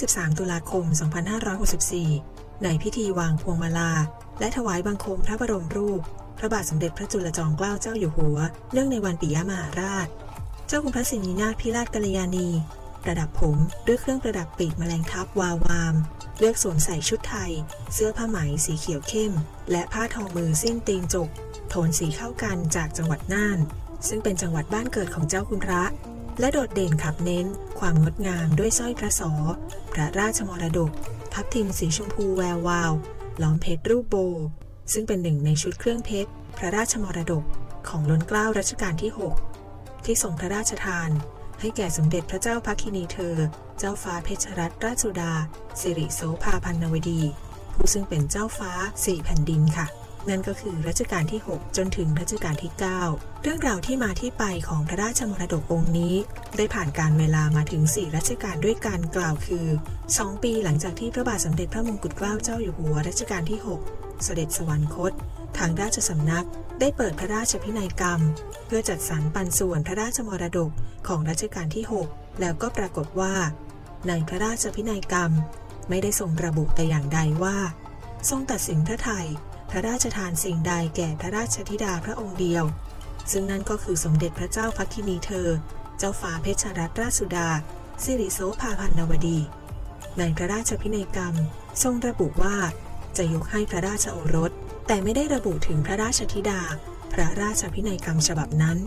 23 ตุลาคม 2564 ในพิธีวางพวงมาลา และถวายบังคมพระบรมรูป พระบาทสมเด็จพระจุลจอมเกล้าเจ้าอยู่หัว เนื่องในวันปิยมหาราช เจ้าคุณพระสินีนาถพิราชกัลยาณี ประดับผมด้วยเครื่องประดับปีกแมลงทับวาวาม เลือกสวมใส่ชุดไทย เสื้อผ้าไหมสีเขียวเข้ม และผ้าทองมือสิ้นตีนจก โทนสีเข้ากันจากจังหวัดน่าน ซึ่งเป็นจังหวัดบ้านเกิดของเจ้าคุณพระ และโดดเด่นขับเน้น ความงดงามด้วยสร้อยพระสอ พระราชมรดก ทับทิมสีชมพูแวววาว ล้อมเพชรรูปโบ ซึ่งเป็นหนึ่งในชุดเครื่องเพชร พระราชมรดก ของล้นเกล้ารัชกาลที่ 6 ที่ทรงพระราชทาน ให้แก่สมเด็จพระเจ้าพักคินีเธอ เจ้าฟ้าเพชรรัตนราชสุดา สิริโสภาพันนวดี ผู้ซึ่งเป็นเจ้าฟ้าสี่แผ่นดินค่ะ นั่นก็คือรัชกาลที่ 6 จนถึงรัชกาลที่ 9 เรื่องราวที่มาที่ไปของพระราชมรดกองค์นี้ ได้ผ่านการเวลามาถึง 4 รัชกาลด้วยการกล่าวคือ 2 ปีหลังจากที่พระบาทสมเด็จพระมงกุฎเกล้าเจ้าอยู่หัวรัชกาลที่ 6 เสด็จสวรรคต ทางราชสำนักได้เปิดพระราชพินัยกรรม เพื่อจัดสรรปันส่วนพระราชมรดกของรัชกาลที่ 6 แล้วก็ปรากฏว่า ในพระราชพินัยกรรม ไม่ได้ทรงระบุแต่อย่างใดว่า ทรงตัดสินพระไทย พระราชทานสิ่งใดแก่พระราชธิดาพระองค์เดียว ซึ่งนั่นก็คือสมเด็จพระเจ้าพักินีเธอ เจ้าฟ้าเพชรรัตนราชสุดา สิริโสภาพันนวดี ในพระราชพินัยกรรมทรงระบุว่า จะยกให้พระราชโอรส แต่ไม่ได้ระบุถึงพระราชธิดา พระราชพินัยกรรมฉบับนั้น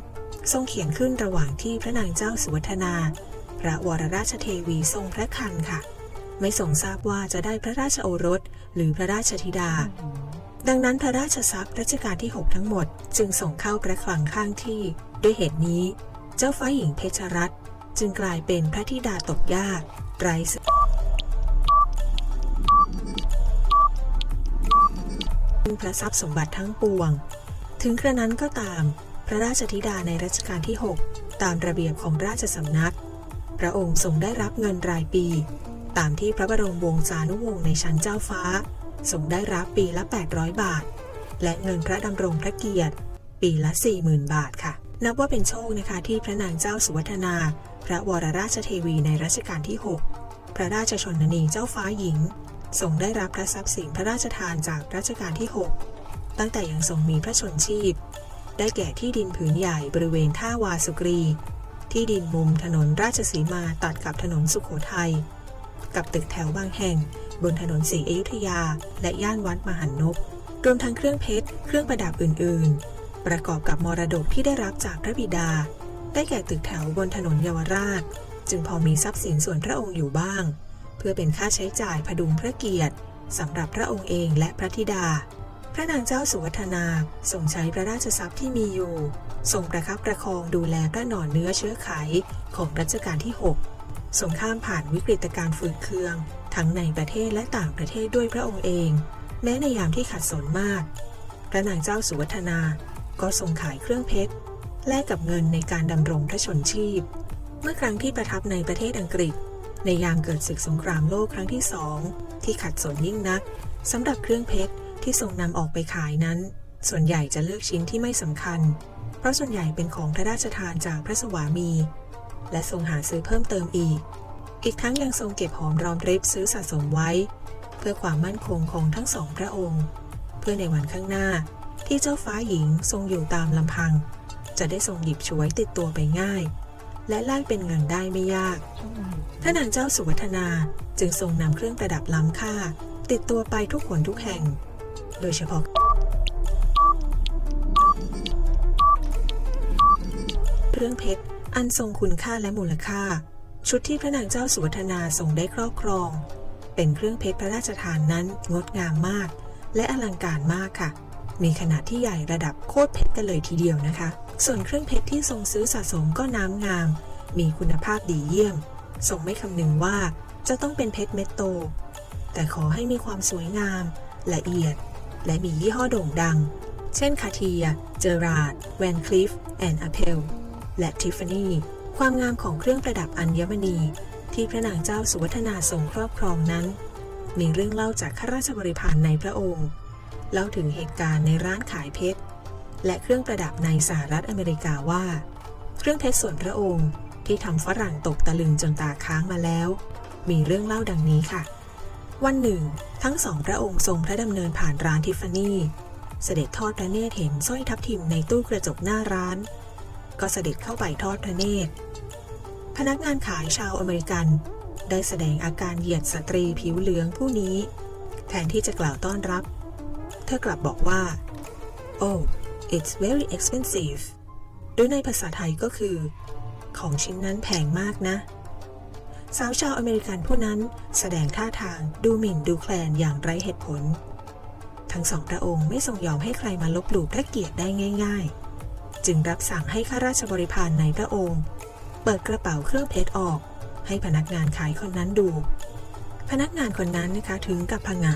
ทรงเขียนขึ้นระหว่างที่พระนางเจ้าสุวัฒนา พระวรราชเทวีทรงพระคันค่ะไม่ทรงทราบว่าจะได้พระราชโอรส หรือพระราชธิดา ดังนั้นพระราชทรัพย์รัชกาลที่ 6 ทั้งหมด จึงส่งเข้าพระคลังข้างที่ ด้วยเหตุนี้ เจ้าฟ้าหญิงเพชรรัตน์จึงกลายเป็นพระธิดาตกยากไร้ซึ่งพระทรัพย์สมบัติทั้งปวง ถึงกระนั้นก็ตาม พระราชธิดาในรัชกาลที่ 6 ตามระเบียบของราชสำนัก พระองค์ทรงได้รับเงินรายปี ตามที่พระบรมวงศานุวงศ์ในชั้นเจ้าฟ้า ทรงได้รับปีละ 800 บาท และเงินพระดำรงพระเกียรติ ปีละ 40,000 บาทค่ะ นับว่าเป็นโชคนะคะที่พระนางเจ้าสุวัฒนา พระวรราชเทวีในรัชกาลที่ 6 พระราชชนนีเจ้าฟ้าหญิงทรงได้รับพระทรัพย์สินพระราชทานจากรัชกาลที่ 6 ตั้งแต่ยังทรงมีพระชนชีพ ได้แก่ที่ดินผืนใหญ่บริเวณท่าวาสุกรี ที่ดินมุมถนนราชสีมาตัดกับถนนสุขโขทัย กับตึกแถวบางแห่ง บนถนนศรีอยุธยา และย่านวัดมหันนบรวมทั้งเครื่องเพชร เครื่องประดับอื่น ๆ ประกอบกับมรดกที่ได้รับจากพระบิดา ได้แก่ตึกแถวบนถนนเยาวราช จึงพอมีทรัพย์สินส่วนพระองค์อยู่บ้าง เพื่อเป็นค่าใช้จ่ายพดุงพระเกียรติสำหรับพระองค์เองและพระธิดา พระนางเจ้าสุวัฒนาทรงใช้พระราชทรัพย์ที่มีอยู่ทรงประคับประคองดูแลพระหน่อเนื้อเชื้อไขของรัชกาลที่ 6 ทรงข้ามผ่านวิกฤตการณ์ฝืดเคือง ทั้งในประเทศและต่างประเทศด้วยพระองค์เอง แม้ในยามที่ขัดสนมาก พระนางเจ้าสุวัฒนา ก็ทรงขายเครื่องเพชร แลกกับเงินในการดำรงพระชนชีพ เมื่อครั้งที่ประทับในประเทศอังกฤษ ในยามเกิดศึกสงครามโลกครั้งที่สองที่ขัดสนยิ่งนักสำหรับเครื่องเพชรที่ทรงนำออกไปขายนั้น ส่วนใหญ่จะเลือกชิ้นที่ไม่สำคัญ เพราะส่วนใหญ่เป็นของพระราชทานจากพระสวามี และทรงหาซื้อเพิ่มเติมอีก อีกทั้งยังทรงเก็บหอมรอมริบซื้อสะสมไว้ เพื่อความมั่นคงของทั้งสองพระองค์ เพื่อในวันข้างหน้าที่เจ้าฟ้าหญิงทรงอยู่ตามลำพัง จะได้ทรงหยิบฉวยติดตัวไปง่าย และแลกเป็นเงินได้ไม่ยากพระนางเจ้าสุวัฒนาจึงทรงนำเครื่องประดับล้ำค่า ติดตัวไปทุกหนทุกแห่ง โดยเฉพาะเครื่องเพชรอันทรงคุณค่าและมูลค่า ชุดที่พระนางเจ้าสุวัฒนาทรงได้ครอบครอง เป็นเครื่องเพชรพระราชทานนั้นงดงามมาก และอลังการมากค่ะ มีขนาดที่ใหญ่ระดับโคตรเพชรกันเลยทีเดียวนะคะ ส่วนเครื่องเพชรที่ทรงซื้อสะสมก็น้ำงาม มีคุณภาพดีเยี่ยม ทรงไม่คำนึงว่าจะต้องเป็นเพชรเม็ดโต แต่ขอให้มีความสวยงาม ละเอียด และมียี่ห้อโด่งดัง เช่นคาเทีย เจอราร์ดแวนคลิฟ แอนด์อเพล และทิฟฟานี่ ความงามของเครื่องประดับอัญมณีที่พระนางเจ้าสุวัฒนาทรงครอบครองนั้น มีเรื่องเล่าจากข้าราชบริพารในพระองค์ เล่าถึงเหตุการณ์ในร้านขายเพชร และเครื่องประดับในสหรัฐอเมริกาว่า เครื่องเพชรส่วนพระองค์ที่ทำฝรั่งตกตะลึงจนตาค้างมาแล้ว มีเรื่องเล่าดังนี้ค่ะ วันหนึ่ง ทั้งสองพระองค์ทรงพระดำเนินผ่านร้านทิฟฟานี่เสด็จทอดพระเนตรเห็นสร้อยทับทิมในตู้กระจกหน้าร้าน ก็เสด็จเข้าไปทอดพระเนตร พนักงานขายชาวอเมริกัน ได้แสดงอาการเหยียดสตรีผิวเหลืองผู้นี้ แทนที่จะกล่าวต้อนรับ เธอกลับบอกว่า oh it's very expensive หรือในภาษาไทยก็คือ ของชิ้นนั้นแพงมากนะ สาวชาวอเมริกันผู้นั้นแสดงท่าทางดูหมิ่นดูแคลนอย่างไร้เหตุผล ทั้งสองพระองค์ไม่ทรงยอมให้ใครมาลบหลู่พระเกียรติได้ง่าย ๆ จึงรับสั่งให้ข้าราชบริพารในพระองค์ เปิดกระเป๋าเครื่องเพชรออก ให้พนักงานขายคนนั้นดู พนักงานคนนั้นนะคะถึงกับพงะ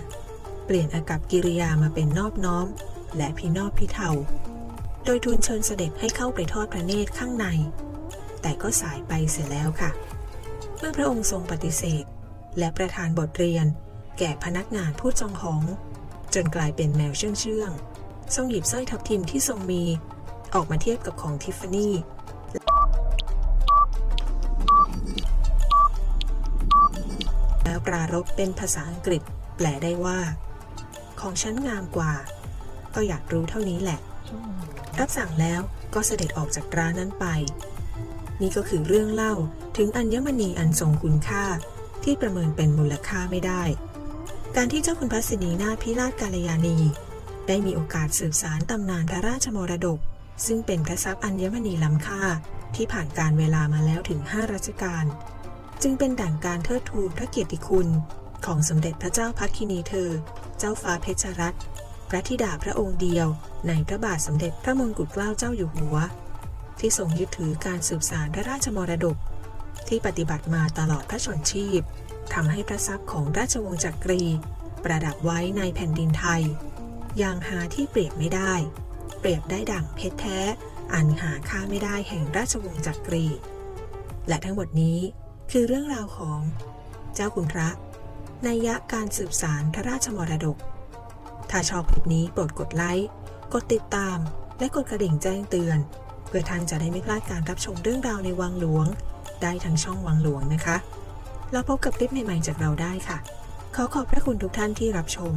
เปลี่ยนอากับกิริยามาเป็นนอบน้อม และพินอบพิเทาโดยทูลเชิญเสด็จให้เข้าไปทอดพระเนตรข้างใน แต่ก็สายไปเสียแล้วค่ะ เมื่อพระองค์ทรงปฏิเสธ และประทานบทเรียน แก่พนักงานผู้จองหอง จนกลายเป็นแมวเชื่องเชื่องทรงหยิบสร้อยทับทิมที่ทรงมี ออกมาเทียบกับของทิฟฟานี่แล้วปรารบเป็นภาษาอังกฤษ แปลได้ว่า ของฉันงามกว่า ก็อยากรู้เท่านี้แหละ รับสั่งแล้วก็เสด็จออกจากร้านนั้นไป นี่ก็คือเรื่องเล่าถึงอัญมณีอันทรงคุณค่าที่ประเมินเป็นมูลค่าไม่ได้ การที่เจ้าคุณพัสนีนาพิราชกาลยานี ได้มีโอกาสสืบสารตำนานพระราชมรดก ซึ่งเป็นพระทรัพย์อัญมณีล้ำค่าที่ผ่านการเวลามาแล้วถึง 5รัชกาล จึงเป็นด่างการเทิดทูนพระเกียรติคุณ ของสมเด็จพระเจ้าพักคินีเธอ เจ้าฟ้าเพชรรัตน์พระธิดาพระองค์เดียว ในพระบาทสมเด็จพระมงกุฎเกล้าเจ้าอยู่หัว ที่ทรงยึดถือการสืบสารพระราชมรดก ที่ปฏิบัติมาตลอดพระชนชีพทำให้พระทรัพย์ของราชวงศ์จักรี ประดับไว้ในแผ่นดินไทย อย่างหาที่เปรียบไม่ได้ เปรียบได้ดั่งเพชรแท้ อันหาค่าไม่ได้แห่งราชวงศ์จักรี และทั้งหมดนี้คือเรื่องราวของเจ้าคุณพระนัยยะการสืบสารพระราชมรดก ถ้าชอบคลิปนี้โปรดกดไลค์ กดติดตาม และกดกระดิ่งแจ้งเตือน เพื่อท่านจะได้ไม่พลาดการรับชมเรื่องราวในวังหลวง ได้ทางช่องวังหลวงนะคะ แล้วพบกับคลิปใหม่ๆจากเราได้ค่ะ ขอขอบพระคุณทุกท่านที่รับชม